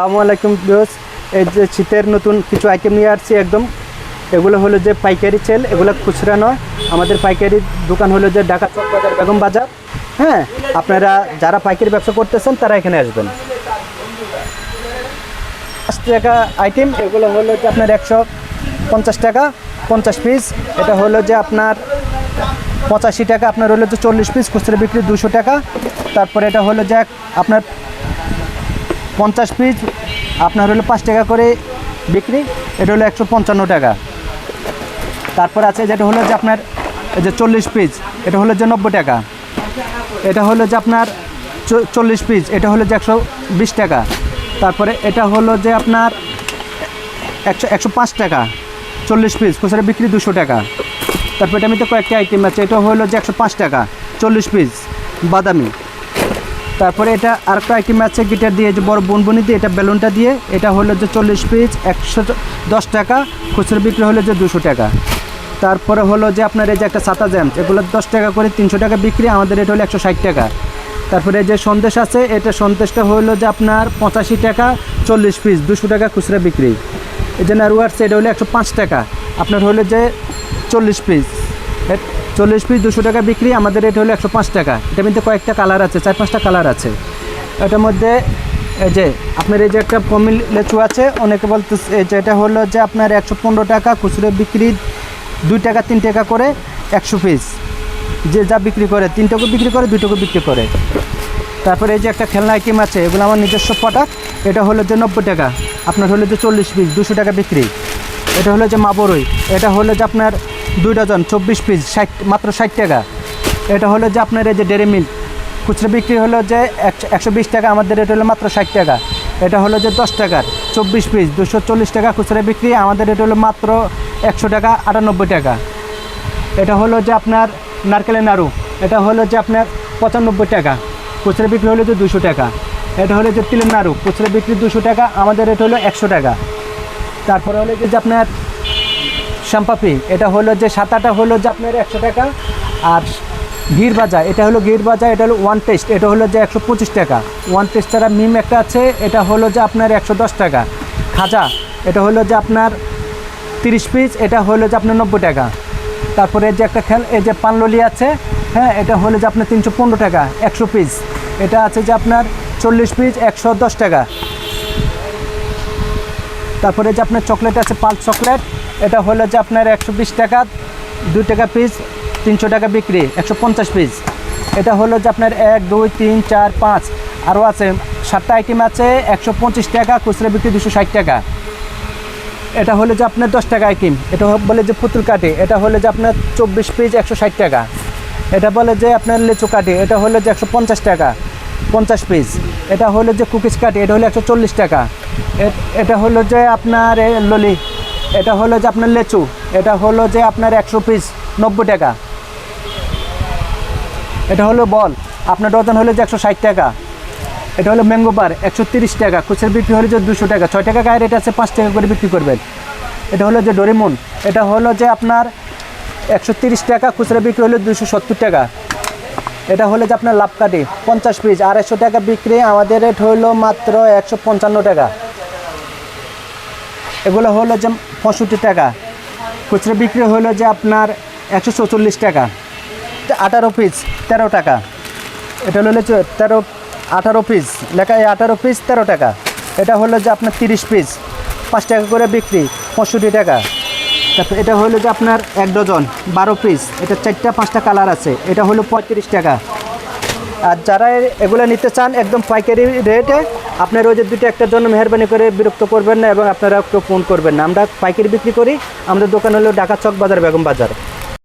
আসসালামু আলাইকুম ভিউয়ার্স। এই যে শীতের নতুন কিছু আইটেম নিয়ে আসছি একদম। এগুলো হলো যে পাইকারি সেল এগুলো খুচরা নয়। আমাদের পাইকারি দোকান হলো যে ঢাকা চক বাজার, বেগম বাজার। হ্যাঁ আপনারা যারা পাইকারি ব্যবসা করতেছেন, তারা এখানে আসবেন। পাঁচ টাকা আইটেম এগুলো হলো যে আপনার একশো পঞ্চাশ টাকা, পঞ্চাশ পিস এটা হলো যে আপনার পঁচাশি টাকা, আপনার হলো যে চল্লিশ পিস খুচরা বিক্রি দুশো টাকা। তারপরে এটা হলো যে আপনার পঞ্চাশ পিস আপনার হলো পাঁচ টাকা করে বিক্রি, এটা হলো একশো পঞ্চান্ন টাকা। তারপর আছে যেটা হলো যে আপনার, এই যে চল্লিশ পিস এটা হলো যে নব্বই টাকা। এটা হলো যে আপনার চল্লিশ পিস এটা হলো যে একশো বিশ টাকা। তারপরে এটা হলো যে আপনার একশো একশো পাঁচ টাকা। চল্লিশ পিস খুচরা বিক্রি দুশো টাকা। তারপর এটা আমি তো কয়েকটি আইটেম আছে, এটা হলো যে একশো পাঁচ টাকা, চল্লিশ পিস বাদামি। তারপরে এটা আরেকটা আইটেম আছে গিটার দিয়ে যে বড় বনবনি দিয়ে এটা বেলুনটা দিয়ে, এটা হলো যে চল্লিশ পিস, একশো দশ টাকা, খুচরো বিক্রি হলো যে দুশো টাকা। তারপরে হলো যে আপনার এই যে একটা সাতা জ্যামস এগুলো দশ টাকা করে তিনশো টাকা বিক্রি, আমাদের এটা হলো একশো ষাট টাকা। তারপরে যে সন্দেশ আছে, এটা সন্দেশটা হলো যে আপনার পঁচাশি টাকা, চল্লিশ পিস, দুশো টাকা খুচরা বিক্রি। এই যে নারুয়ার্স এটা হলো একশো পাঁচ টাকা, আপনার হলো যে চল্লিশ পিস। চল্লিশ পিস দুশো টাকা বিক্রি, আমাদের রেট হলো একশো পাঁচ টাকা। এটার মধ্যে কয়েকটা কালার আছে, চার পাঁচটা কালার আছে। এটার মধ্যে, এই যে, আপনার এই যে একটা কমিল লেচু আছে, অনেকে বলতে এই যে এটা হলো যে আপনার একশো পনেরো টাকা খুচরো বিক্রি, দুই টাকা, তিন টাকা করে একশো পিস যে যা বিক্রি করে, তিনটাকে বিক্রি করে দুটোকে বিক্রি করে। তারপরে এই যে একটা খেলনা আইটেম আছে, এগুলো আমার নিজস্ব প্রোডাক্ট এটা হলো যে নব্বই টাকা। আপনার হলো যে চল্লিশ পিস দুশো টাকা বিক্রি। এটা হলো যে মাবরই এটা হলো যে আপনার দুই ডজন চব্বিশ পিস ষাট, মাত্র ষাট টাকা। এটা হলো যে আপনার এই যে ডেরি মিল্ক খুচরো বিক্রি হলো যে একশো বিশ টাকা, আমাদের রেট হলো মাত্র ষাট টাকা। এটা হলো যে দশ টাকার চব্বিশ পিস দুশো চল্লিশ টাকা খুচরা বিক্রি, আমাদের রেট হলো মাত্র একশো টাকা, আটানব্বই টাকা। এটা হলো যে আপনার নারকেলের নাড়ু, এটা হলো যে আপনার পঁচানব্বই টাকা, খুচরা বিক্রি হলো যে দুশো টাকা। এটা হলো যে তিলের নাড়ু, খুচরা বিক্রি দুশো টাকা, আমাদের রেট হলো একশো টাকা। তারপরে হলো যে আপনার শ্যাম্পাপি এটা হলো যে সাতাটা হলো যে আপনার একশো টাকা, আর গির বাজা এটা হলো গির বাজা এটা হলো ওয়ান টেস্ট এটা হলো যে একশো পঁচিশ টাকা। ওয়ান টেস্ট ছাড়া মিম একটা আছে, এটা হলো যে আপনার একশো দশ টাকা। খাজা, এটা হলো যে আপনার তিরিশ পিস, এটা হলো যে আপনার নব্বই টাকা। তারপরে যে একটা খেল, এই যে পানললি আছে হ্যাঁ এটা হলো যে আপনার তিনশো পনেরো টাকা, একশো পিস। এটা আছে যে আপনার চল্লিশ পিস, একশো দশ টাকা। তারপরে যে আপনার চকলেট আছে, পাল চকলেট এটা হলো যে আপনার একশো বিশ টাকা, দুই টাকা পিস তিনশো টাকা বিক্রি, একশো পঞ্চাশ পিস এটা হলো যে আপনার এক, দুই, তিন, চার, পাঁচ। আরও আছে, সাতটা আইটেম আছে, একশো পঁচিশ টাকা, খুচরা বিক্রি দুশো ষাট টাকা। এটা হলো যে আপনার দশ টাকা আইটেম এটা বলে যে পুতুল কাঠি। এটা হলো যে আপনার চব্বিশ পিস একশো ষাট টাকা। এটা বলে যে আপনার লিচু কাঠি। এটা হলো যে একশো পঞ্চাশ টাকা, পঞ্চাশ পিস এটা হলো যে কুকিজ কাঠি। এটা হলো একশো চল্লিশ টাকা। এটা হলো যে আপনার ললি। এটা হলো যে আপনার লেচু, এটা হলো যে আপনার একশো পিস নব্বই টাকা। এটা হলো বল, আপনার ডজন হলো যে একশো ষাট টাকা। এটা হলো ম্যাঙ্গো বার একশো তিরিশ টাকা। খুচরা বিক্রি হলে যে দুশো টাকা। ছয় টাকা গায়ে রেট আছে, পাঁচ টাকা করে বিক্রি করবেন। এটা হলো যে ডোরিমন এটা হলো যে আপনার একশো তিরিশ টাকা, খুচরা বিক্রি হলে দুশো সত্তর টাকা। এটা হলো যে আপনার লাভকাঠি পঞ্চাশ পিস আড়াইশো টাকা বিক্রি, আমাদের রেট হলো মাত্র একশো পঞ্চান্ন টাকা। এগুলো হলো যে পঁয়ষট্টি টাকা। খুচরা বিক্রি হলো যে আপনার একশো চৌচল্লিশ টাকা। আঠারো পিস তেরো টাকা। এটা হলো তেরো, আঠারো পিস লেখা এই আঠারো পিস তেরো টাকা। এটা হলো যে আপনার তিরিশ পিস পাঁচ টাকা করে বিক্রি, পঁয়ষট্টি টাকা। তারপর এটা হলো যে আপনার এক ডজন, বারো পিস এটা চারটা, পাঁচটা কালার আছে, এটা হলো পঁয়ত্রিশ টাকা। আর যারা এগুলো নিতে চান একদম পাইকারি রেটে আপনার ওই যে দুটো একটার জন্য মেহরবানি করে বিরক্ত করবেন না এবং আপনারা একটু ফোন করবেন না। আমরা পাইকারি বিক্রি করি। আমাদের দোকান হলো ঢাকা চক বাজার বেগম বাজার।